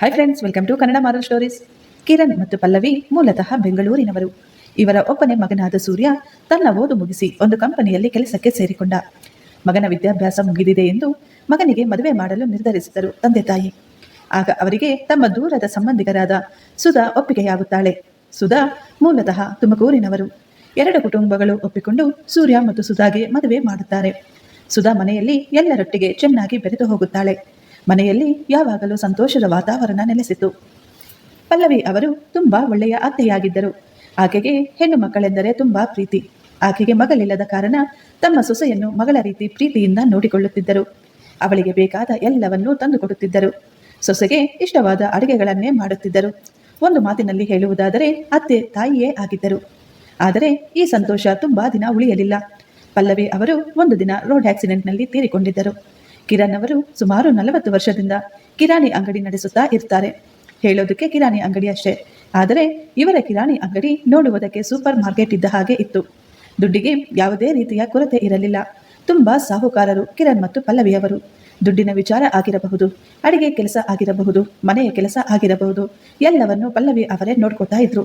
Hi friends welcome to Kannada moral stories Kiran ಮತ್ತು ಪಲ್ಲವಿ ಮೂಲತಃ ಬೆಂಗಳೂರಿನವರು. ಇವರ ಒಬ್ಬನೇ ಮಗನಾದ ಸೂರ್ಯ ತನ್ನ ಓದು ಮುಗಿಸಿ ಒಂದು ಕಂಪನಿಯಲ್ಲಿ ಕೆಲಸಕ್ಕೆ ಸೇರಿಕೊಂಡ. ಮಗನ ವಿದ್ಯಾಭ್ಯಾಸ ಮುಗಿದಿದೆ ಎಂದು ಮಗನಿಗೆ ಮದುವೆ ಮಾಡಲು ನಿರ್ಧರಿಸಿದರು ತಂದೆ ತಾಯಿ. ಆಗ ಅವರಿಗೆ ತಮ್ಮ ದೂರದ ಸಂಬಂಧಿಕರಾದ ಸುಧಾ ಒಪ್ಪಿಗೆಯಾಗುತ್ತಾಳೆ. ಸುಧಾ ಮೂಲತಃ ತುಮಕೂರಿನವರು. ಎರಡು ಕುಟುಂಬಗಳು ಒಪ್ಪಿಕೊಂಡು ಸೂರ್ಯ ಮತ್ತು ಸುಧಾಗೆ ಮದುವೆ ಮಾಡುತ್ತಾರೆ. ಸುಧಾ ಮನೆಯಲ್ಲಿ ಎಲ್ಲರೊಟ್ಟಿಗೆ ಚೆನ್ನಾಗಿ ಬೆರೆತು ಹೋಗುತ್ತಾಳೆ. ಮನೆಯಲ್ಲಿ ಯಾವಾಗಲೂ ಸಂತೋಷದ ವಾತಾವರಣ ನೆಲೆಸಿತು. ಪಲ್ಲವಿ ಅವರು ತುಂಬಾ ಒಳ್ಳೆಯ ಅತ್ತೆಯಾಗಿದ್ದರು ಆಕೆಗೆ ಹೆಣ್ಣು ಮಕ್ಕಳೆಂದರೆ ತುಂಬಾ ಪ್ರೀತಿ. ಆಕೆಗೆ ಮಗಳಿಲ್ಲದ ಕಾರಣ ತಮ್ಮ ಸೊಸೆಯನ್ನು ಮಗಳ ರೀತಿ ಪ್ರೀತಿಯಿಂದ ನೋಡಿಕೊಳ್ಳುತ್ತಿದ್ದರು. ಅವಳಿಗೆ ಬೇಕಾದ ಎಲ್ಲವನ್ನೂ ತಂದುಕೊಡುತ್ತಿದ್ದರು. ಸೊಸೆಗೆ ಇಷ್ಟವಾದ ಅಡುಗೆಗಳನ್ನೇ ಮಾಡುತ್ತಿದ್ದರು. ಒಂದು ಮಾತಿನಲ್ಲಿ ಹೇಳುವುದಾದರೆ ಅತ್ತೆ ತಾಯಿಯೇ ಆಗಿದ್ದರು. ಆದರೆ ಈ ಸಂತೋಷ ತುಂಬಾ ದಿನ ಉಳಿಯಲಿಲ್ಲ. ಪಲ್ಲವಿ ಅವರು ಒಂದು ದಿನ ರೋಡ್ ಆಕ್ಸಿಡೆಂಟ್ನಲ್ಲಿ ತೀರಿಕೊಂಡಿದ್ದರು. ಕಿರಣ್ ಅವರು ಸುಮಾರು ನಲವತ್ತು ವರ್ಷದಿಂದ ಕಿರಾಣಿ ಅಂಗಡಿ ನಡೆಸುತ್ತಾ ಇರ್ತಾರೆ. ಹೇಳೋದಕ್ಕೆ ಕಿರಾಣಿ ಅಂಗಡಿ ಅಷ್ಟೇ. ಆದರೆ ಇವರ ಕಿರಾಣಿ ಅಂಗಡಿ ನೋಡುವುದಕ್ಕೆ ಸೂಪರ್ ಮಾರ್ಕೆಟ್ ಇದ್ದ ಹಾಗೆ ಇತ್ತು. ದುಡ್ಡಿಗೆ ಯಾವುದೇ ರೀತಿಯ ಕೊರತೆ ಇರಲಿಲ್ಲ. ತುಂಬಾ ಸಾಹುಕಾರರು ಕಿರಣ್ ಮತ್ತು ಪಲ್ಲವಿಯವರು. ದುಡ್ಡಿನ ವಿಚಾರ ಆಗಿರಬಹುದು, ಅಡಿಗೆ ಕೆಲಸ ಆಗಿರಬಹುದು, ಮನೆಯ ಕೆಲಸ ಆಗಿರಬಹುದು, ಎಲ್ಲವನ್ನು ಪಲ್ಲವಿ ಅವರೇ ನೋಡ್ಕೊತಾ ಇದ್ರು.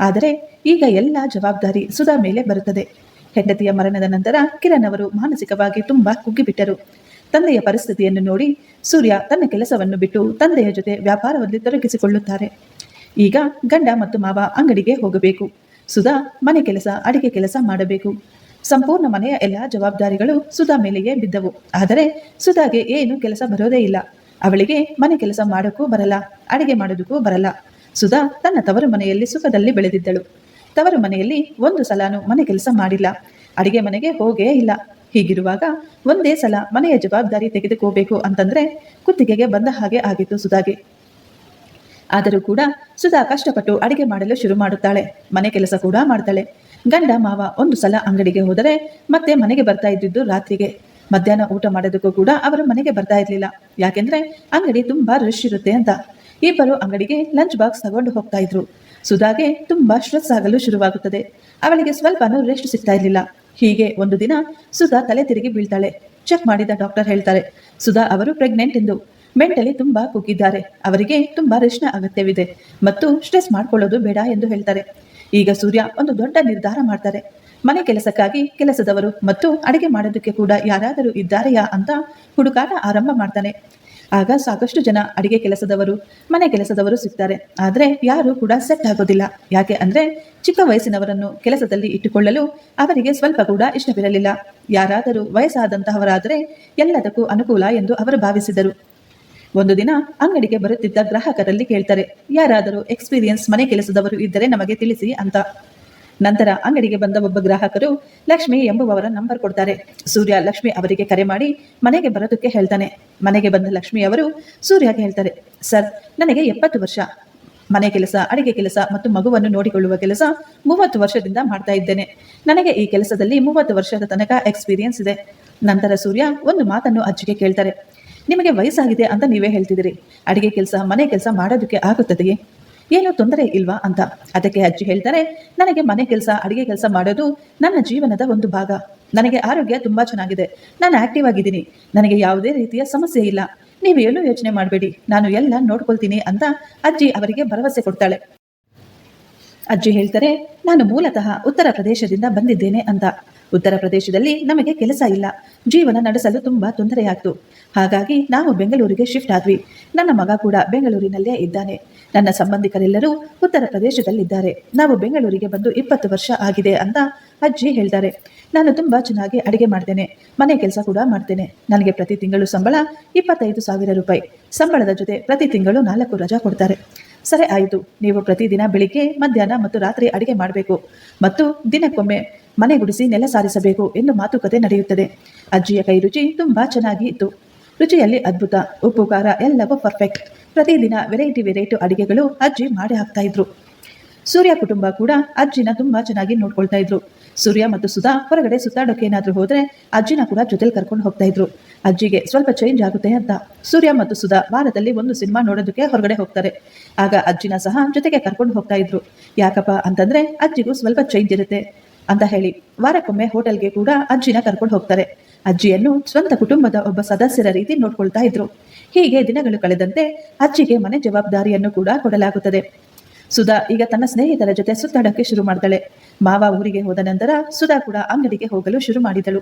ಆದರೆ ಈಗ ಎಲ್ಲ ಜವಾಬ್ದಾರಿ ಸುಧಾ ಮೇಲೆ ಬರುತ್ತದೆ. ಹೆಂಡತಿಯ ಮರಣದ ನಂತರ ಕಿರಣ್ ಅವರು ಮಾನಸಿಕವಾಗಿ ತುಂಬಾ ಕುಗ್ಗಿಬಿಟ್ಟರು. ತಂದೆಯ ಪರಿಸ್ಥಿತಿಯನ್ನು ನೋಡಿ ಸೂರ್ಯ ತನ್ನ ಕೆಲಸವನ್ನು ಬಿಟ್ಟು ತಂದೆಯ ಜೊತೆ ವ್ಯಾಪಾರದಲ್ಲಿ ತೊಡಗಿಸಿಕೊಳ್ಳುತ್ತಾರೆ. ಈಗ ಗಂಡ ಮತ್ತು ಮಾವ ಅಂಗಡಿಗೆ ಹೋಗಬೇಕು. ಸುಧಾ ಮನೆ ಕೆಲಸ, ಅಡಿಗೆ ಕೆಲಸ ಮಾಡಬೇಕು. ಸಂಪೂರ್ಣ ಮನೆಯ ಎಲ್ಲ ಜವಾಬ್ದಾರಿಗಳು ಸುಧಾ ಮೇಲೆಯೇ ಬಿದ್ದವು. ಆದರೆ ಸುಧಾಗೆ ಏನು ಕೆಲಸ ಬರೋದೇ ಇಲ್ಲ. ಅವಳಿಗೆ ಮನೆ ಕೆಲಸ ಮಾಡೋಕ್ಕೂ ಬರಲ್ಲ, ಅಡಿಗೆ ಮಾಡೋದಕ್ಕೂ ಬರಲ್ಲ. ಸುಧಾ ತನ್ನ ತವರು ಮನೆಯಲ್ಲಿ ಸುಖದಲ್ಲಿ ಬೆಳೆದಿದ್ದಳು. ತವರು ಮನೆಯಲ್ಲಿ ಒಂದು ಸಲಾನು ಮನೆ ಕೆಲಸ ಮಾಡಿಲ್ಲ. ಅಡಿಗೆ ಮನೆಗೆ ಹೋಗೇ ಇಲ್ಲ. ಹೀಗಿರುವಾಗ ಒಂದೇ ಸಲ ಮನೆಯ ಜವಾಬ್ದಾರಿ ತೆಗೆದುಕೋಬೇಕು ಅಂತಂದ್ರೆ ಕುತ್ತಿಗೆಗೆ ಬಂದ ಹಾಗೆ ಆಗಿತ್ತು ಸುಧಾಗೆ. ಆದರೂ ಕೂಡ ಸುಧಾ ಕಷ್ಟಪಟ್ಟು ಅಡಿಗೆ ಮಾಡಲು ಶುರು ಮಾಡುತ್ತಾಳೆ. ಮನೆ ಕೆಲಸ ಕೂಡ ಮಾಡ್ತಾಳೆ. ಗಂಡ ಮಾವ ಒಂದು ಸಲ ಅಂಗಡಿಗೆ ಹೋದರೆ ಮತ್ತೆ ಮನೆಗೆ ಬರ್ತಾ ಇದ್ದಿದ್ದು ರಾತ್ರಿಗೆ. ಮಧ್ಯಾಹ್ನ ಊಟ ಮಾಡೋದಕ್ಕೂ ಕೂಡ ಅವರು ಮನೆಗೆ ಬರ್ತಾ ಇರಲಿಲ್ಲ. ಯಾಕೆಂದ್ರೆ ಅಂಗಡಿ ತುಂಬಾ ರಶ್ ಇರುತ್ತೆ ಅಂತ. ಇಬ್ಬರು ಅಂಗಡಿಗೆ ಲಂಚ್ ಬಾಕ್ಸ್ ತಗೊಂಡು ಹೋಗ್ತಾ ಇದ್ರು. ಸುಧಾಗೆ ತುಂಬಾ ಸ್ಟ್ರೆಸ್ ಆಗಲು ಶುರುವಾಗುತ್ತದೆ. ಅವಳಿಗೆ ಸ್ವಲ್ಪನೂ ರೆಸ್ಟ್ ಸಿಗ್ತಾ ಇರಲಿಲ್ಲ. ಹೀಗೆ ಒಂದು ದಿನ ಸುಧಾ ತಲೆ ತಿರುಗಿ ಬೀಳ್ತಾಳೆ. ಚೆಕ್ ಮಾಡಿದ ಡಾಕ್ಟರ್ ಹೇಳ್ತಾರೆ, ಸುಧಾ ಅವರು ಪ್ರೆಗ್ನೆಂಟ್ ಎಂದು. ಮೆಂಟಲಿ ತುಂಬಾ ಕುಗ್ಗಿದ್ದಾರೆ ಅವರಿಗೆ ತುಂಬಾ ರೆಸ್ಟ್ನ ಅಗತ್ಯವಿದೆ ಮತ್ತು ಸ್ಟ್ರೆಸ್ ಮಾಡ್ಕೊಳ್ಳೋದು ಬೇಡ ಎಂದು ಹೇಳ್ತಾರೆ. ಈಗ ಸೂರ್ಯ ಒಂದು ದೊಡ್ಡ ನಿರ್ಧಾರ ಮಾಡ್ತಾರೆ. ಮನೆ ಕೆಲಸಕ್ಕಾಗಿ ಕೆಲಸದವರು ಮತ್ತು ಅಡಿಗೆ ಮಾಡೋದಕ್ಕೆ ಕೂಡ ಯಾರಾದರೂ ಇದ್ದಾರೆಯಾ ಅಂತ ಹುಡುಕಾಟ ಆರಂಭ ಮಾಡ್ತಾನೆ. ಆಗ ಸಾಕಷ್ಟು ಜನ ಅಡಿಗೆ ಕೆಲಸದವರು, ಮನೆ ಕೆಲಸದವರು ಸಿಗ್ತಾರೆ. ಆದರೆ ಯಾರು ಕೂಡ ಸೆಟ್ ಆಗೋದಿಲ್ಲ. ಯಾಕೆ ಅಂದರೆ ಚಿಕ್ಕ ವಯಸ್ಸಿನವರನ್ನು ಕೆಲಸದಲ್ಲಿ ಇಟ್ಟುಕೊಳ್ಳಲು ಅವರಿಗೆ ಸ್ವಲ್ಪ ಕೂಡ ಇಷ್ಟವಿರಲಿಲ್ಲ. ಯಾರಾದರೂ ವಯಸ್ಸಾದಂತಹವರಾದರೆ ಎಲ್ಲದಕ್ಕೂ ಅನುಕೂಲ ಎಂದು ಅವರು ಭಾವಿಸಿದರು. ಒಂದು ದಿನ ಅಂಗಡಿಗೆ ಬರುತ್ತಿದ್ದ ಗ್ರಾಹಕರಲ್ಲಿ ಕೇಳ್ತಾರೆ, ಯಾರಾದರೂ ಎಕ್ಸ್ಪೀರಿಯನ್ಸ್ ಮನೆ ಕೆಲಸದವರು ಇದ್ದರೆ ನಮಗೆ ತಿಳಿಸಿ ಅಂತ. ನಂತರ ಅಂಗಡಿಗೆ ಬಂದ ಒಬ್ಬ ಗ್ರಾಹಕರು, ಲಕ್ಷ್ಮಿ ಎಂಬುವವರ ನಂಬರ್ ಕೊಡ್ತಾರೆ. ಸೂರ್ಯ ಲಕ್ಷ್ಮಿ ಅವರಿಗೆ ಕರೆ ಮಾಡಿ ಮನೆಗೆ ಬರೋದಕ್ಕೆ ಹೇಳ್ತಾನೆ. ಮನೆಗೆ ಬಂದ ಲಕ್ಷ್ಮಿ ಅವರು ಸೂರ್ಯಗೆ ಹೇಳ್ತಾರೆ, ಸರ್, ನನಗೆ ಎಪ್ಪತ್ತು ವರ್ಷ. ಮನೆ ಕೆಲಸ, ಅಡಿಗೆ ಕೆಲಸ ಮತ್ತು ಮಗುವನ್ನು ನೋಡಿಕೊಳ್ಳುವ ಕೆಲಸ ಮೂವತ್ತು ವರ್ಷದಿಂದ ಮಾಡ್ತಾ ಇದ್ದೇನೆ. ನನಗೆ ಈ ಕೆಲಸದಲ್ಲಿ ಮೂವತ್ತು ವರ್ಷದ ತನಕ ಎಕ್ಸ್ಪೀರಿಯನ್ಸ್ ಇದೆ. ನಂತರ ಸೂರ್ಯ ಒಂದು ಮಾತನ್ನು ಅಜ್ಜಿಗೆ ಕೇಳ್ತಾರೆ, ನಿಮಗೆ ವಯಸ್ಸಾಗಿದೆ ಅಂತ ನೀವೇ ಹೇಳ್ತಿದ್ದೀರಿ. ಅಡಿಗೆ ಕೆಲಸ, ಮನೆ ಕೆಲಸ ಮಾಡೋದಕ್ಕೆ ಆಗುತ್ತದೆಯೇ? ಏನು ತೊಂದರೆ ಇಲ್ವಾ ಅಂತ. ಅದಕ್ಕೆ ಅಜ್ಜಿ ಹೇಳ್ತಾರೆ, ನನಗೆ ಮನೆ ಕೆಲಸ, ಅಡುಗೆ ಕೆಲಸ ಮಾಡೋದು ನನ್ನ ಜೀವನದ ಒಂದು ಭಾಗ. ನನಗೆ ಆರೋಗ್ಯ ತುಂಬಾ ಚೆನ್ನಾಗಿದೆ. ನಾನು ಆಕ್ಟಿವ್ ಆಗಿದ್ದೀನಿ. ನನಗೆ ಯಾವುದೇ ರೀತಿಯ ಸಮಸ್ಯೆ ಇಲ್ಲ. ನೀವು ಎಲ್ಲೂ ಯೋಚನೆ ಮಾಡಬೇಡಿ. ನಾನು ಎಲ್ಲ ನೋಡ್ಕೊಳ್ತೀನಿ ಅಂತ ಅಜ್ಜಿ ಅವರಿಗೆ ಭರವಸೆ ಕೊಡ್ತಾಳೆ. ಅಜ್ಜಿ ಹೇಳ್ತಾರೆ, ನಾನು ಮೂಲತಃ ಉತ್ತರ ಪ್ರದೇಶದಿಂದ ಬಂದಿದ್ದೇನೆ ಅಂತ. ಉತ್ತರ ಪ್ರದೇಶದಲ್ಲಿ ನಮಗೆ ಕೆಲಸ ಇಲ್ಲ. ಜೀವನ ನಡೆಸಲು ತುಂಬಾ ತೊಂದರೆಯಾಗ್ತು. ಹಾಗಾಗಿ ನಾವು ಬೆಂಗಳೂರಿಗೆ ಶಿಫ್ಟ್ ಆದ್ವಿ. ನನ್ನ ಮಗ ಕೂಡ ಬೆಂಗಳೂರಿನಲ್ಲೇ ಇದ್ದಾನೆ. ನನ್ನ ಸಂಬಂಧಿಕರೆಲ್ಲರೂ ಉತ್ತರ ಪ್ರದೇಶದಲ್ಲಿದ್ದಾರೆ. ನಾವು ಬೆಂಗಳೂರಿಗೆ ಬಂದು ಇಪ್ಪತ್ತು ವರ್ಷ ಆಗಿದೆ ಅಂತ ಅಜ್ಜಿ ಹೇಳ್ತಾರೆ. ನಾನು ತುಂಬಾ ಚೆನ್ನಾಗಿ ಅಡಿಗೆ ಮಾಡ್ತೇನೆ. ಮನೆ ಕೆಲಸ ಕೂಡ ಮಾಡ್ತೇನೆ. ನನಗೆ ಪ್ರತಿ ತಿಂಗಳು ಸಂಬಳ ಇಪ್ಪತ್ತೈದು ಸಾವಿರ ರೂಪಾಯಿ. ಸಂಬಳದ ಜೊತೆ ಪ್ರತಿ ತಿಂಗಳು ನಾಲ್ಕು ರಜಾ ಕೊಡ್ತಾರೆ. ಸರಿ ಆಯಿತು, ನೀವು ಪ್ರತಿದಿನ ಬೆಳಿಗ್ಗೆ, ಮಧ್ಯಾಹ್ನ ಮತ್ತು ರಾತ್ರಿ ಅಡಿಗೆ ಮಾಡಬೇಕು ಮತ್ತು ದಿನಕ್ಕೊಮ್ಮೆ ಮನೆ ಗುಡಿಸಿ ನೆಲ ಸಾರಿಸಬೇಕು ಎಂದು ಮಾತುಕತೆ ನಡೆಯುತ್ತದೆ. ಅಜ್ಜಿಯ ಕೈ ರುಚಿ ತುಂಬಾ ಚೆನ್ನಾಗಿ ಇತ್ತು. ರುಚಿಯಲ್ಲಿ ಅದ್ಭುತ, ಉಪ್ಪು, ಖಾರ ಎಲ್ಲವೂ ಪರ್ಫೆಕ್ಟ್ ಪ್ರತಿದಿನ ವೆರೈಟಿ ವೆರೈಟಿ ಅಡಿಗೆಗಳು ಅಜ್ಜಿ ಮಾಡಿ ಹಾಕ್ತಾ ಇದ್ರು. ಸೂರ್ಯ ಕುಟುಂಬ ಕೂಡ ಅಜ್ಜಿನ ತುಂಬಾ ಚೆನ್ನಾಗಿ ನೋಡ್ಕೊಳ್ತಾ ಇದ್ರು. ಸೂರ್ಯ ಮತ್ತು ಸುಧಾ ಹೊರಗಡೆ ಸುತ್ತಾಡೋಕೆ ಏನಾದರೂ ಹೋದರೆ ಅಜ್ಜಿನ ಕೂಡ ಜೊತೆಲಿ ಕರ್ಕೊಂಡು ಹೋಗ್ತಾ ಇದ್ರು. ಅಜ್ಜಿಗೆ ಸ್ವಲ್ಪ ಚೇಂಜ್ ಆಗುತ್ತೆ ಅಂತ. ಸೂರ್ಯ ಮತ್ತು ಸುಧಾ ವಾರದಲ್ಲಿ ಒಂದು ಸಿನಿಮಾ ನೋಡೋದಕ್ಕೆ ಹೊರಗಡೆ ಹೋಗ್ತಾರೆ. ಆಗ ಅಜ್ಜಿನ ಸಹ ಜೊತೆಗೆ ಕರ್ಕೊಂಡು ಹೋಗ್ತಾ ಇದ್ರು. ಯಾಕಪ್ಪ ಅಂತಂದ್ರೆ ಅಜ್ಜಿಗೂ ಸ್ವಲ್ಪ ಚೇಂಜ್ ಇರುತ್ತೆ ಅಂತ ಹೇಳಿ ವಾರಕ್ಕೊಮ್ಮೆ ಹೋಟೆಲ್ಗೆ ಕೂಡ ಅಜ್ಜಿನ ಕರ್ಕೊಂಡು ಹೋಗ್ತಾರೆ. ಅಜ್ಜಿಯನ್ನು ಸ್ವಂತ ಕುಟುಂಬದ ಒಬ್ಬ ಸದಸ್ಯರ ರೀತಿ ನೋಡ್ಕೊಳ್ತಾ ಇದ್ರು. ಹೀಗೆ ದಿನಗಳು ಕಳೆದಂತೆ ಅಜ್ಜಿಗೆ ಮನೆ ಜವಾಬ್ದಾರಿಯನ್ನು ಕೂಡ ಕೊಡಲಾಗುತ್ತದೆ. ಸುಧಾ ಈಗ ತನ್ನ ಸ್ನೇಹಿತರ ಜೊತೆ ಸುತ್ತಾಡಕ್ಕೆ ಶುರು ಮಾಡ್ತಾಳೆ ಮಾವ ಊರಿಗೆ ಹೋದ ನಂತರ ಸುಧಾ ಕೂಡ ಅಂಗಡಿಗೆ ಹೋಗಲು ಶುರು ಮಾಡಿದಳು.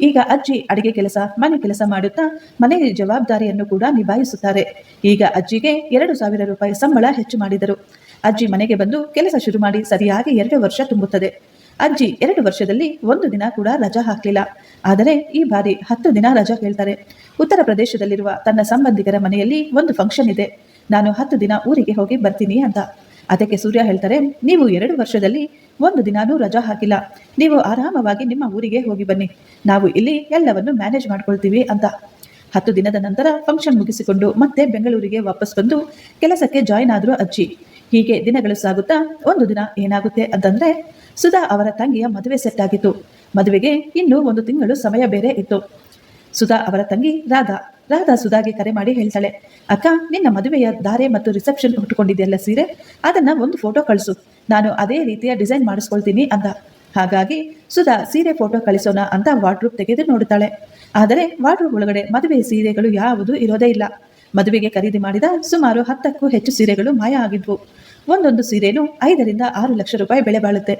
ಈಗ ಅಜ್ಜಿ ಅಡಿಗೆ ಕೆಲಸ, ಮನೆ ಕೆಲಸ ಮಾಡುತ್ತಾ ಮನೆಯ ಜವಾಬ್ದಾರಿಯನ್ನು ಕೂಡ ನಿಭಾಯಿಸುತ್ತಾರೆ. ಈಗ ಅಜ್ಜಿಗೆ ಎರಡು ಸಾವಿರ ರೂಪಾಯಿ ಸಂಬಳ ಹೆಚ್ಚು ಮಾಡಿದರು. ಅಜ್ಜಿ ಮನೆಗೆ ಬಂದು ಕೆಲಸ ಶುರು ಮಾಡಿ ಸರಿಯಾಗಿ ಎರಡು ವರ್ಷ ತುಂಬುತ್ತದೆ. ಅಜ್ಜಿ ಎರಡು ವರ್ಷದಲ್ಲಿ ಒಂದು ದಿನ ಕೂಡ ರಜಾ ಹಾಕಲಿಲ್ಲ. ಆದರೆ ಈ ಬಾರಿ ಹತ್ತು ದಿನ ರಜಾ ಕೇಳ್ತಾರೆ. ಉತ್ತರ ಪ್ರದೇಶದಲ್ಲಿರುವ ತನ್ನ ಸಂಬಂಧಿಕರ ಮನೆಯಲ್ಲಿ ಒಂದು ಫಂಕ್ಷನ್ ಇದೆ. ನಾನು ಹತ್ತು ದಿನ ಊರಿಗೆ ಹೋಗಿ ಬರ್ತೀನಿ ಅಂತ. ಅದಕ್ಕೆ ಸೂರ್ಯ ಹೇಳ್ತಾರೆ, ನೀವು ಎರಡು ವರ್ಷದಲ್ಲಿ ಒಂದು ದಿನಾನೂ ರಜಾ ಹಾಕಿಲ್ಲ. ನೀವು ಆರಾಮವಾಗಿ ನಿಮ್ಮ ಊರಿಗೆ ಹೋಗಿ ಬನ್ನಿ. ನಾವು ಇಲ್ಲಿ ಎಲ್ಲವನ್ನು ಮ್ಯಾನೇಜ್ ಮಾಡ್ಕೊಳ್ತೀವಿ ಅಂತ. ಹತ್ತು ದಿನದ ನಂತರ ಫಂಕ್ಷನ್ ಮುಗಿಸಿಕೊಂಡು ಮತ್ತೆ ಬೆಂಗಳೂರಿಗೆ ವಾಪಸ್ ಬಂದು ಕೆಲಸಕ್ಕೆ ಜಾಯಿನ್ ಆದರೂ ಅಜ್ಜಿ. ಹೀಗೆ ದಿನಗಳು ಸಾಗುತ್ತಾ, ಒಂದು ದಿನ ಏನಾಗುತ್ತೆ ಅಂತಂದ್ರೆ, ಸುಧಾ ಅವರ ತಂಗಿಯ ಮದುವೆ ಸೆಟ್ ಆಗಿತ್ತು. ಮದುವೆಗೆ ಇನ್ನೂ ಒಂದು ತಿಂಗಳು ಸಮಯ ಬೇರೆ ಇತ್ತು. ಸುಧಾ ಅವರ ತಂಗಿ ರಾಧಾ. ರಾಧಾ ಸುಧಾಗೆ ಕರೆ ಮಾಡಿ ಹೇಳ್ತಾಳೆ, ಅಕ್ಕ, ನಿನ್ನ ಮದುವೆಯ ಧಾರೆ ಮತ್ತು ರಿಸೆಪ್ಷನ್ ಉಟ್ಕೊಂಡಿದೆಯಲ್ಲ ಸೀರೆ? ಅದನ್ನ ಒಂದು ಫೋಟೋ ಕಳಿಸು. ನಾನು ಅದೇ ರೀತಿಯ ಡಿಸೈನ್ ಮಾಡಿಸ್ಕೊಳ್ತೀನಿ ಅಂತ ಹಾಗಾಗಿ ಸುಧಾ ಸೀರೆ ಫೋಟೋ ಕಳಿಸೋಣ ಅಂತ ವಾರ್ಡ್ರೂಪ್ ತೆಗೆದು ನೋಡುತ್ತಾಳೆ ಆದರೆ ವಾರ್ಡ್ರೂಪ್ ಒಳಗಡೆ ಮದುವೆ ಸೀರೆಗಳು ಯಾವುದೂ ಇರೋದೇ ಇಲ್ಲ. ಮದುವೆಗೆ ಖರೀದಿ ಮಾಡಿದ ಸುಮಾರು ಹತ್ತಕ್ಕೂ ಹೆಚ್ಚು ಸೀರೆಗಳು ಮಾಯ ಆಗಿದ್ವು. ಒಂದೊಂದು ಸೀರೆನೂ ಐದರಿಂದ ಆರು ಲಕ್ಷ ರೂಪಾಯಿ ಬೆಲೆ ಬಾಳುತ್ತೆ.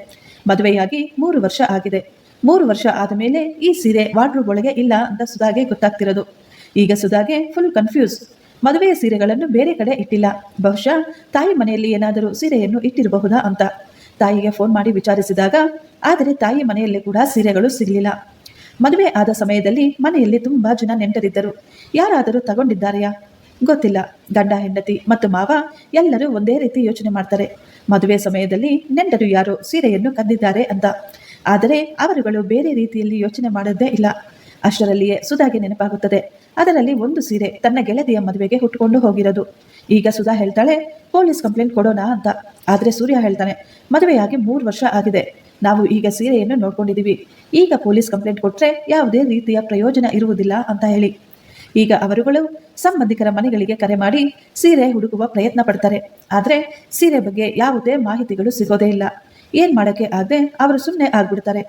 ಮದುವೆಯಾಗಿ ಮೂರು ವರ್ಷ ಆಗಿದೆ. ಮೂರು ವರ್ಷ ಆದ ಮೇಲೆ ಈ ಸೀರೆ ವಾರ್ಡ್ರೂಪ್ ಒಳಗೆ ಇಲ್ಲ ಅಂತ ಸುಧಾಗೆ ಗೊತ್ತಾಗ್ತಿರೋದು. ಈಗ ಸುಧಾಗೆ ಫುಲ್ ಕನ್ಫ್ಯೂಸ್ ಮದುವೆಯ ಸೀರೆಗಳನ್ನು ಬೇರೆ ಕಡೆ ಇಟ್ಟಿಲ್ಲ. ಬಹುಶಃ ತಾಯಿ ಮನೆಯಲ್ಲಿ ಏನಾದರೂ ಸೀರೆಯನ್ನು ಇಟ್ಟಿರಬಹುದಾ ಅಂತ. ತಾಯಿಗೆ ಫೋನ್ ಮಾಡಿ ವಿಚಾರಿಸಿದಾಗ, ಆದರೆ ತಾಯಿ ಮನೆಯಲ್ಲಿ ಕೂಡ ಸೀರೆಗಳು ಸಿಗಲಿಲ್ಲ. ಮದುವೆ ಆದ ಸಮಯದಲ್ಲಿ ಮನೆಯಲ್ಲಿ ತುಂಬಾ ಜನ ನೆಂಟರಿದ್ದರು. ಯಾರಾದರೂ ತಗೊಂಡಿದ್ದಾರೆಯಾ? ಗೊತ್ತಿಲ್ಲ. ಗಂಡ, ಹೆಂಡತಿ ಮತ್ತು ಮಾವ ಎಲ್ಲರೂ ಒಂದೇ ರೀತಿ ಯೋಚನೆ ಮಾಡ್ತಾರೆ. ಮದುವೆ ಸಮಯದಲ್ಲಿ ನೆಂಟರು ಯಾರು ಸೀರೆಯನ್ನು ಕದ್ದಿದ್ದಾರೆ ಅಂತ. ಆದರೆ ಅವರುಗಳು ಬೇರೆ ರೀತಿಯಲ್ಲಿ ಯೋಚನೆ ಮಾಡೋದೇ ಇಲ್ಲ. ಅಷ್ಟರಲ್ಲಿಯೇ ಸುಧಾಗೆ ನೆನಪಾಗುತ್ತದೆ. ಅದರಲ್ಲಿ ಒಂದು ಸೀರೆ ತನ್ನ ಗೆಳತಿಯ ಮದುವೆಗೆ ಹುಟ್ಟುಕೊಂಡು ಹೋಗಿರೋದು. ಈಗ ಸುಧಾ ಹೇಳ್ತಾಳೆ, ಪೊಲೀಸ್ ಕಂಪ್ಲೇಂಟ್ ಕೊಡೋಣ ಅಂತ. ಆದರೆ ಸೂರ್ಯ ಹೇಳ್ತಾನೆ, ಮದುವೆಯಾಗಿ ಮೂರು ವರ್ಷ ಆಗಿದೆ. ನಾವು ಈಗ ಸೀರೆಯನ್ನು ನೋಡ್ಕೊಂಡಿದ್ದೀವಿ ಈಗ ಪೊಲೀಸ್ ಕಂಪ್ಲೇಂಟ್ ಕೊಟ್ಟರೆ ಯಾವುದೇ ರೀತಿಯ ಪ್ರಯೋಜನ ಇರುವುದಿಲ್ಲ ಅಂತ ಹೇಳಿ. ಈಗ ಅವರುಗಳು ಸಂಬಂಧಿಕರ ಮನೆಗಳಿಗೆ ಕರೆ ಮಾಡಿ ಸೀರೆ ಹುಡುಕುವ ಪ್ರಯತ್ನ ಪಡ್ತಾರೆ. ಆದರೆ ಸೀರೆ ಬಗ್ಗೆ ಯಾವುದೇ ಮಾಹಿತಿಗಳು ಸಿಗೋದೇ ಇಲ್ಲ. ಏನ್ ಮಾಡಕ್ಕೆ ಆಗದೆ ಅವರು ಸುಮ್ಮನೆ ಆಗ್ಬಿಡ್ತಾರೆ.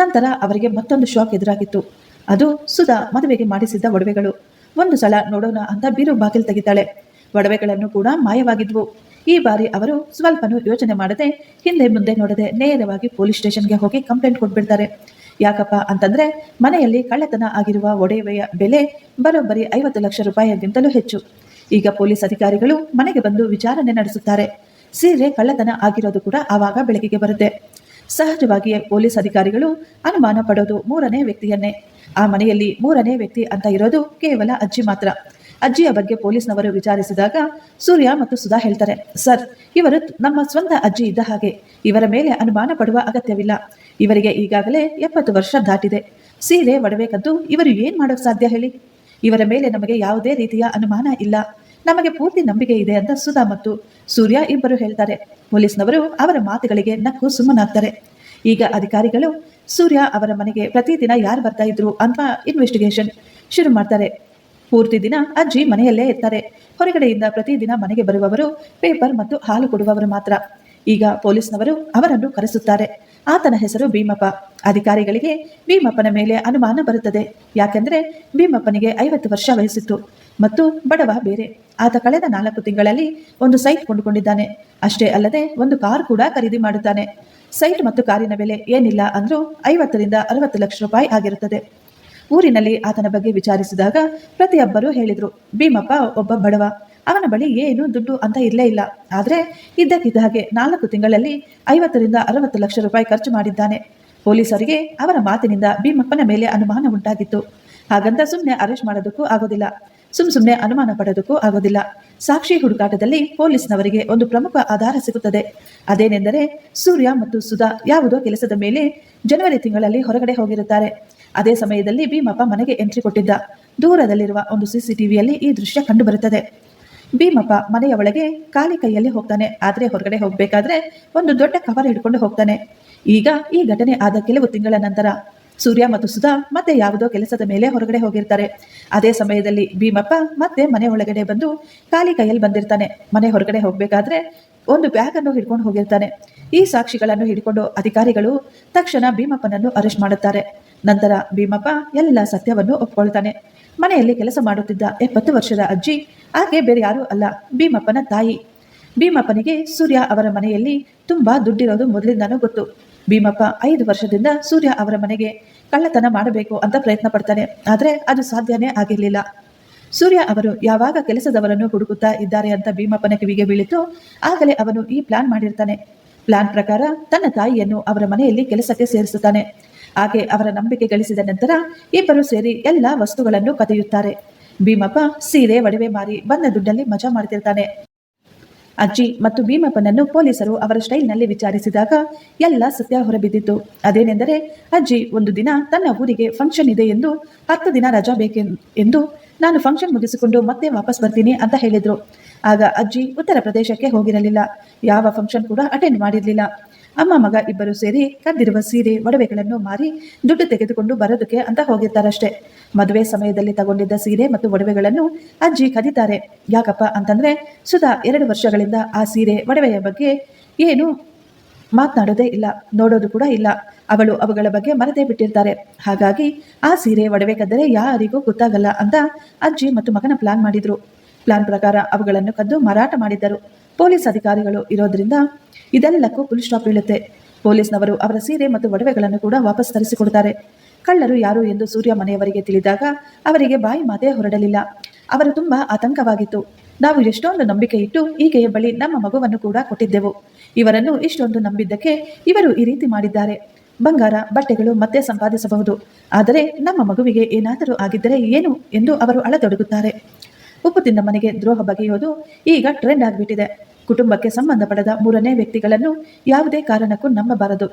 ನಂತರ ಅವರಿಗೆ ಮತ್ತೊಂದು ಶಾಕ್ ಎದುರಾಗಿತ್ತು. ಅದು ಸುಧಾ ಮದುವೆಗೆ ಮಾಡಿಸಿದ್ದ ಒಡವೆಗಳು. ಒಂದು ಸಲ ನೋಡೋಣ ಅಂತ ಬೀರು ಬಾಗಿಲು ತೆಗಿತಾಳೆ. ಒಡವೆಗಳನ್ನು ಕೂಡ ಮಾಯವಾಗಿದ್ವು. ಈ ಬಾರಿ ಅವರು ಸ್ವಲ್ಪನೂ ಯೋಚನೆ ಮಾಡದೆ ಹಿಂದೆ ಮುಂದೆ ನೋಡದೆ ನೇರವಾಗಿ ಪೊಲೀಸ್ ಸ್ಟೇಷನ್ಗೆ ಹೋಗಿ ಕಂಪ್ಲೇಂಟ್ ಕೊಟ್ಬಿಡ್ತಾರೆ. ಯಾಕಪ್ಪ ಅಂತಂದ್ರೆ ಮನೆಯಲ್ಲಿ ಕಳ್ಳತನ ಆಗಿರುವ ಒಡವೆಯ ಬೆಲೆ ಬರೋಬ್ಬರಿ ಐವತ್ತು ಲಕ್ಷ ರೂಪಾಯಿಗಿಂತಲೂ ಹೆಚ್ಚು. ಈಗ ಪೊಲೀಸ್ ಅಧಿಕಾರಿಗಳು ಮನೆಗೆ ಬಂದು ವಿಚಾರಣೆ ನಡೆಸುತ್ತಾರೆ. ಸೀರೆ ಕಳ್ಳತನ ಆಗಿರೋದು ಕೂಡ ಆವಾಗ ಬೆಳಕಿಗೆ ಬರುತ್ತೆ. ಸಹಜವಾಗಿಯೇ ಪೊಲೀಸ್ ಅಧಿಕಾರಿಗಳು ಅನುಮಾನ ಪಡೋದು ಮೂರನೇ ವ್ಯಕ್ತಿಯನ್ನೇ. ಆ ಮನೆಯಲ್ಲಿ ಮೂರನೇ ವ್ಯಕ್ತಿ ಅಂತ ಇರೋದು ಕೇವಲ ಅಜ್ಜಿ ಮಾತ್ರ. ಅಜ್ಜಿಯ ಬಗ್ಗೆ ಪೊಲೀಸ್ನವರು ವಿಚಾರಿಸಿದಾಗ ಸೂರ್ಯ ಮತ್ತು ಸುಧಾ ಹೇಳ್ತಾರೆ, ಸರ್, ಇವರು ನಮ್ಮ ಸ್ವಂತ ಅಜ್ಜಿ ಇದ್ದ ಹಾಗೆ. ಇವರ ಮೇಲೆ ಅನುಮಾನ ಪಡುವ ಅಗತ್ಯವಿಲ್ಲ. ಇವರಿಗೆ ಈಗಾಗಲೇ ಎಪ್ಪತ್ತು ವರ್ಷ ದಾಟಿದೆ. ಸೀರೆ, ಒಡವೆ ಕದ್ದು ಇವರು ಏನ್ ಮಾಡೋಕ್ ಸಾಧ್ಯ ಹೇಳಿ? ಇವರ ಮೇಲೆ ನಮಗೆ ಯಾವುದೇ ರೀತಿಯ ಅನುಮಾನ ಇಲ್ಲ. ನಮಗೆ ಪೂರ್ತಿ ನಂಬಿಕೆ ಇದೆ ಅಂತ ಸುಧಾ ಮತ್ತು ಸೂರ್ಯ ಇಬ್ಬರು ಹೇಳ್ತಾರೆ. ಪೊಲೀಸ್ನವರು ಅವರ ಮಾತುಗಳಿಗೆ ನಕ್ಕು ಸುಮ್ಮನಾಗ್ತಾರೆ. ಈಗ ಅಧಿಕಾರಿಗಳು ಸೂರ್ಯ ಅವರ ಮನೆಗೆ ಪ್ರತಿದಿನ ಯಾರು ಬರ್ತಾ ಇದ್ರು ಅಂತ ಇನ್ವೆಸ್ಟಿಗೇಷನ್ ಶುರು ಮಾಡ್ತಾರೆ. ಪೂರ್ತಿ ದಿನ ಅಜ್ಜಿ ಮನೆಯಲ್ಲೇ ಇರ್ತಾರೆ. ಹೊರಗಡೆಯಿಂದ ಪ್ರತಿದಿನ ಮನೆಗೆ ಬರುವವರು ಪೇಪರ್ ಮತ್ತು ಹಾಲು ಕೊಡುವವರು ಮಾತ್ರ. ಈಗ ಪೊಲೀಸ್ನವರು ಅವರನ್ನು ಕರೆಸುತ್ತಾರೆ. ಆತನ ಹೆಸರು ಭೀಮಪ್ಪ. ಅಧಿಕಾರಿಗಳಿಗೆ ಭೀಮಪ್ಪನ ಮೇಲೆ ಅನುಮಾನ ಬರುತ್ತದೆ. ಯಾಕೆಂದ್ರೆ ಭೀಮಪ್ಪನಿಗೆ ಐವತ್ತು ವರ್ಷ ವಯಸ್ಸಿತ್ತು. ಮತ್ತು ಬಡವ ಬೇರೆ. ಆತ ಕಳೆದ ನಾಲ್ಕು ತಿಂಗಳಲ್ಲಿ ಒಂದು ಸೈಟ್ ಕೊಂಡುಕೊಂಡಿದ್ದಾನೆ. ಅಷ್ಟೇ ಅಲ್ಲದೆ ಒಂದು ಕಾರ್ ಕೂಡ ಖರೀದಿ ಮಾಡುತ್ತಾನೆ. ಸೈಟ್ ಮತ್ತು ಕಾರಿನ ಬೆಲೆ ಏನಿಲ್ಲ ಅಂದರೂ ಐವತ್ತರಿಂದ ಅರವತ್ತು ಲಕ್ಷ ರೂಪಾಯಿ ಆಗಿರುತ್ತದೆ. ಊರಿನಲ್ಲಿ ಆತನ ಬಗ್ಗೆ ವಿಚಾರಿಸಿದಾಗ ಪ್ರತಿಯೊಬ್ಬರು ಹೇಳಿದರು, ಭೀಮಪ್ಪ ಒಬ್ಬ ಬಡವ, ಅವನ ಬಳಿ ಏನು ದುಡ್ಡು ಅಂತ ಇರಲೇ ಇಲ್ಲ. ಆದರೆ ಇದ್ದಕ್ಕಿದ್ದ ಹಾಗೆ ನಾಲ್ಕು ತಿಂಗಳಲ್ಲಿ ಐವತ್ತರಿಂದ ಅರವತ್ತು ಲಕ್ಷ ರೂಪಾಯಿ ಖರ್ಚು ಮಾಡಿದ್ದಾನೆ. ಪೊಲೀಸರಿಗೆ ಅವರ ಮಾತಿನಿಂದ ಭೀಮಪ್ಪನ ಮೇಲೆ ಅನುಮಾನ ಉಂಟಾಗಿತ್ತು. ಹಾಗಂತ ಸುಮ್ಮನೆ ಅರೆಸ್ಟ್ ಮಾಡೋದಕ್ಕೂ ಆಗೋದಿಲ್ಲ. ಸುಮ್ ಸುಮ್ಮನೆ ಅನುಮಾನ ಪಡೋದಕ್ಕೂ ಆಗೋದಿಲ್ಲ. ಸಾಕ್ಷಿ ಹುಡುಕಾಟದಲ್ಲಿ ಪೊಲೀಸ್ನವರಿಗೆ ಒಂದು ಪ್ರಮುಖ ಆಧಾರ ಸಿಗುತ್ತದೆ. ಅದೇನೆಂದರೆ ಸೂರ್ಯ ಮತ್ತು ಸುಧಾ ಯಾವುದೋ ಕೆಲಸದ ಮೇಲೆ ಜನವರಿ ತಿಂಗಳಲ್ಲಿ ಹೊರಗಡೆ ಹೋಗಿರುತ್ತಾರೆ. ಅದೇ ಸಮಯದಲ್ಲಿ ಭೀಮಪ್ಪ ಮನೆಗೆ ಎಂಟ್ರಿ ಕೊಟ್ಟಿದ್ದ. ದೂರದಲ್ಲಿರುವ ಒಂದು ಸಿಸಿಟಿವಿಯಲ್ಲಿ ಈ ದೃಶ್ಯ ಕಂಡುಬರುತ್ತದೆ. ಭೀಮಪ್ಪ ಮನೆಯ ಒಳಗೆ ಖಾಲಿ ಕೈಯಲ್ಲಿ ಹೋಗ್ತಾನೆ. ಆದರೆ ಹೊರಗಡೆ ಹೋಗಬೇಕಾದ್ರೆ ಒಂದು ದೊಡ್ಡ ಕವರ್ ಹಿಡ್ಕೊಂಡು ಹೋಗ್ತಾನೆ. ಈಗ ಈ ಘಟನೆ ಆದ ಕೆಲವು ತಿಂಗಳ ನಂತರ ಸೂರ್ಯ ಮತ್ತು ಸುಧಾ ಮತ್ತೆ ಯಾವುದೋ ಕೆಲಸದ ಮೇಲೆ ಹೊರಗಡೆ ಹೋಗಿರ್ತಾರೆ. ಅದೇ ಸಮಯದಲ್ಲಿ ಭೀಮಪ್ಪ ಮತ್ತೆ ಮನೆ ಒಳಗಡೆ ಬಂದು ಖಾಲಿ ಕೈಯಲ್ಲಿ ಬಂದಿರ್ತಾನೆ. ಮನೆ ಹೊರಗಡೆ ಹೋಗ್ಬೇಕಾದ್ರೆ ಒಂದು ಬ್ಯಾಗ್ ಅನ್ನು ಹಿಡ್ಕೊಂಡು ಹೋಗಿರ್ತಾನೆ. ಈ ಸಾಕ್ಷಿಗಳನ್ನು ಹಿಡ್ಕೊಂಡು ಅಧಿಕಾರಿಗಳು ತಕ್ಷಣ ಭೀಮಪ್ಪನನ್ನು ಅರೆಸ್ಟ್ ಮಾಡುತ್ತಾರೆ. ನಂತರ ಭೀಮಪ್ಪ ಎಲ್ಲ ಸತ್ಯವನ್ನು ಒಪ್ಕೊಳ್ತಾನೆ. ಮನೆಯಲ್ಲಿ ಕೆಲಸ ಮಾಡುತ್ತಿದ್ದ ಎಪ್ಪತ್ತು ವರ್ಷದ ಅಜ್ಜಿ ಆಕೆ ಬೇರೆ ಯಾರೂ ಅಲ್ಲ, ಭೀಮಪ್ಪನ ತಾಯಿ. ಭೀಮಪ್ಪನಿಗೆ ಸೂರ್ಯ ಅವರ ಮನೆಯಲ್ಲಿ ತುಂಬಾ ದುಡ್ಡಿರೋದು ಮೊದಲಿಂದಾನೂ ಗೊತ್ತು. ಭೀಮಪ್ಪ ಐದು ವರ್ಷದಿಂದ ಸೂರ್ಯ ಅವರ ಮನೆಗೆ ಕಳ್ಳತನ ಮಾಡಬೇಕು ಅಂತ ಪ್ರಯತ್ನ ಪಡ್ತಾನೆ. ಆದರೆ ಅದು ಸಾಧ್ಯನೇ ಆಗಿರಲಿಲ್ಲ. ಸೂರ್ಯ ಅವರು ಯಾವಾಗ ಕೆಲಸದವರನ್ನು ಹುಡುಕುತ್ತಾ ಇದ್ದಾರೆ ಅಂತ ಭೀಮಪ್ಪನ ಕಿವಿಗೆ ಬೀಳಿತು. ಆಗಲೇ ಅವನು ಈ ಪ್ಲಾನ್ ಮಾಡಿರ್ತಾನೆ. ಪ್ಲಾನ್ ಪ್ರಕಾರ ತನ್ನ ತಾಯಿಯನ್ನು ಅವರ ಮನೆಯಲ್ಲಿ ಕೆಲಸಕ್ಕೆ ಸೇರಿಸುತ್ತಾನೆ. ಹಾಗೆ ಅವರ ನಂಬಿಕೆ ಗಳಿಸಿದ ನಂತರ ಇಬ್ಬರು ಸೇರಿ ಎಲ್ಲ ವಸ್ತುಗಳನ್ನು ಕದೆಯುತ್ತಾರೆ. ಭೀಮಪ್ಪ ಸೀರೆ, ಒಡವೆ ಮಾರಿ ಬಂದ ದುಡ್ಡಲ್ಲಿ ಮಜಾ ಮಾಡ್ತಿರ್ತಾನೆ. ಅಜ್ಜಿ ಮತ್ತು ಭೀಮಪ್ಪನನ್ನು ಪೊಲೀಸರು ಅವರ ಸ್ಟೈಲ್ನಲ್ಲಿ ವಿಚಾರಿಸಿದಾಗ ಎಲ್ಲ ಸತ್ಯ ಹೊರಬಿದ್ದಿತ್ತು. ಅದೇನೆಂದರೆ, ಅಜ್ಜಿ ಒಂದು ದಿನ ತನ್ನ ಊರಿಗೆ ಫಂಕ್ಷನ್ ಇದೆ ಎಂದು, ಹತ್ತು ದಿನ ರಜಾ ಬೇಕೆ, ಎಂದು ನಾನು ಫಂಕ್ಷನ್ ಮುಗಿಸಿಕೊಂಡು ಮತ್ತೆ ವಾಪಸ್ ಬರ್ತೀನಿ ಅಂತ ಹೇಳಿದ್ರು. ಆಗ ಅಜ್ಜಿ ಉತ್ತರ ಪ್ರದೇಶಕ್ಕೆ ಹೋಗಿರಲಿಲ್ಲ. ಯಾವ ಫಂಕ್ಷನ್ ಕೂಡ ಅಟೆಂಡ್ ಮಾಡಿರಲಿಲ್ಲ. ಅಮ್ಮ ಮಗ ಇಬ್ಬರು ಸೇರಿ ಕದ್ದಿರುವ ಸೀರೆ, ಒಡವೆಗಳನ್ನು ಮಾರಿ ದುಡ್ಡು ತೆಗೆದುಕೊಂಡು ಬರೋದಕ್ಕೆ ಅಂತ ಹೋಗಿರ್ತಾರಷ್ಟೇ. ಮದುವೆ ಸಮಯದಲ್ಲಿ ತಗೊಂಡಿದ್ದ ಸೀರೆ ಮತ್ತು ಒಡವೆಗಳನ್ನು ಅಜ್ಜಿ ಕದೀತಾರೆ. ಯಾಕಪ್ಪ ಅಂತಂದ್ರೆ ಸುಧಾ ಎರಡು ವರ್ಷಗಳಿಂದ ಆ ಸೀರೆ, ಒಡವೆಯ ಬಗ್ಗೆ ಏನು ಮಾತನಾಡೋದೇ ಇಲ್ಲ, ನೋಡೋದು ಕೂಡ ಇಲ್ಲ. ಅವಳು ಅವುಗಳ ಬಗ್ಗೆ ಮರೆತೇ ಬಿಟ್ಟಿರ್ತಾರೆ. ಹಾಗಾಗಿ ಆ ಸೀರೆ, ಒಡವೆ ಕದ್ದರೆ ಯಾರಿಗೂ ಗೊತ್ತಾಗಲ್ಲ ಅಂತ ಅಜ್ಜಿ ಮತ್ತು ಮಗನ ಪ್ಲಾನ್ ಮಾಡಿದ್ರು. ಪ್ಲಾನ್ ಪ್ರಕಾರ ಅವುಗಳನ್ನು ಕದ್ದು ಮಾರಾಟ ಮಾಡಿದ್ದರು. ಪೊಲೀಸ್ ಅಧಿಕಾರಿಗಳು ಇರೋದ್ರಿಂದ ಇದೆಲ್ಲಕ್ಕೂ ಫುಲ್ ಸ್ಟಾಪ್ ಬೀಳುತ್ತೆ. ಪೊಲೀಸ್ನವರು ಅವರ ಸೀರೆ ಮತ್ತು ಒಡವೆಗಳನ್ನು ಕೂಡ ವಾಪಸ್ ತರಿಸಿಕೊಡ್ತಾರೆ ಕಳ್ಳರು ಯಾರು ಎಂದು ಸೂರ್ಯ ಮನೆಯವರಿಗೆ ತಿಳಿದಾಗ ಅವರಿಗೆ ಬಾಯಿ ಮಾತೇ ಹೊರಡಲಿಲ್ಲ. ಅವರು ತುಂಬಾ ಆತಂಕವಾಗಿತ್ತು. ನಾವು ಎಷ್ಟೊಂದು ನಂಬಿಕೆ ಇಟ್ಟು ಈಕೆಯ ಬಳಿ ನಮ್ಮ ಮಗುವನ್ನು ಕೂಡ ಕೊಟ್ಟಿದ್ದೆವು. ಇವರನ್ನು ಇಷ್ಟೊಂದು ನಂಬಿದ್ದಕ್ಕೆ ಇವರು ಈ ರೀತಿ ಮಾಡಿದ್ದಾರೆ. ಬಂಗಾರ, ಬಟ್ಟೆಗಳು ಮತ್ತೆ ಸಂಪಾದಿಸಬಹುದು. ಆದರೆ ನಮ್ಮ ಮಗುವಿಗೆ ಏನಾದರೂ ಆಗಿದ್ದರೆ ಏನು ಎಂದು ಅವರು ಅಳತೊಡಗುತ್ತಾರೆ. ಉಪ್ಪು ತಿಂದ ಮನೆಗೆ ದ್ರೋಹ ಬಗೆಯೋದು ಈಗ ಟ್ರೆಂಡ್ ಆಗಿಬಿಟ್ಟಿದೆ. ಕುಟುಂಬಕ್ಕೆ ಸಂಬಂಧಪಡದ ಮೂರನೇ ವ್ಯಕ್ತಿಗಳನ್ನು ಯಾವುದೇ ಕಾರಣಕ್ಕೂ ನಂಬಬಾರದು.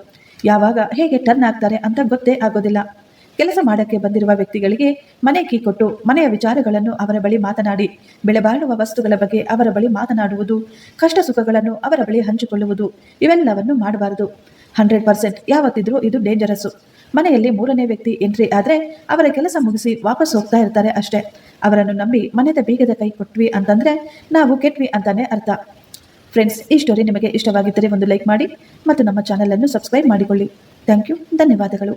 ಯಾವಾಗ ಹೇಗೆ ಟರ್ನ್ ಆಗ್ತಾರೆ ಅಂತ ಗೊತ್ತೇ ಆಗೋದಿಲ್ಲ. ಕೆಲಸ ಮಾಡಕ್ಕೆ ಬಂದಿರುವ ವ್ಯಕ್ತಿಗಳಿಗೆ ಮನೆ ಕೀ ಕೊಟ್ಟು ಮನೆಯ ವಿಚಾರಗಳನ್ನು ಅವರ ಬಳಿ ಮಾತನಾಡಿ ಬೆಲೆಬಾಳುವ ವಸ್ತುಗಳ ಬಗ್ಗೆ ಅವರ ಬಳಿ ಮಾತನಾಡುವುದು ಕಷ್ಟ ಸುಖಗಳನ್ನು ಅವರ ಬಳಿ ಹಂಚಿಕೊಳ್ಳುವುದು, ಇವೆಲ್ಲವನ್ನು ಮಾಡಬಾರದು. Hundred percent. ಯಾವತ್ತಿದ್ರೂ ಇದು ಡೇಂಜರಸ್ಸು ಮನೆಯಲ್ಲಿ ಮೂರನೇ ವ್ಯಕ್ತಿ ಎಂಟ್ರಿ ಆದರೆ ಅವರ ಕೆಲಸ ಮುಗಿಸಿ ವಾಪಸ್ ಹೋಗ್ತಾ ಇರ್ತಾರೆ ಅಷ್ಟೇ. ಅವರನ್ನು ನಂಬಿ ಮನೆದ ಬೀಗದ ಕೈ ಕೊಟ್ವಿ ಅಂತಂದ್ರೆ ನಾವು ಕೆಟ್ವಿ ಅಂತಾನೆ ಅರ್ಥ. ಫ್ರೆಂಡ್ಸ್ ಈ ಸ್ಟೋರಿ ನಿಮಗೆ ಇಷ್ಟವಾಗಿದ್ದರೆ ಒಂದು ಲೈಕ್ ಮಾಡಿ ಮತ್ತು ನಮ್ಮ ಚಾನಲನ್ನು ಸಬ್ಸ್ಕ್ರೈಬ್ ಮಾಡಿಕೊಳ್ಳಿ. ಥ್ಯಾಂಕ್ ಯು ಧನ್ಯವಾದಗಳು.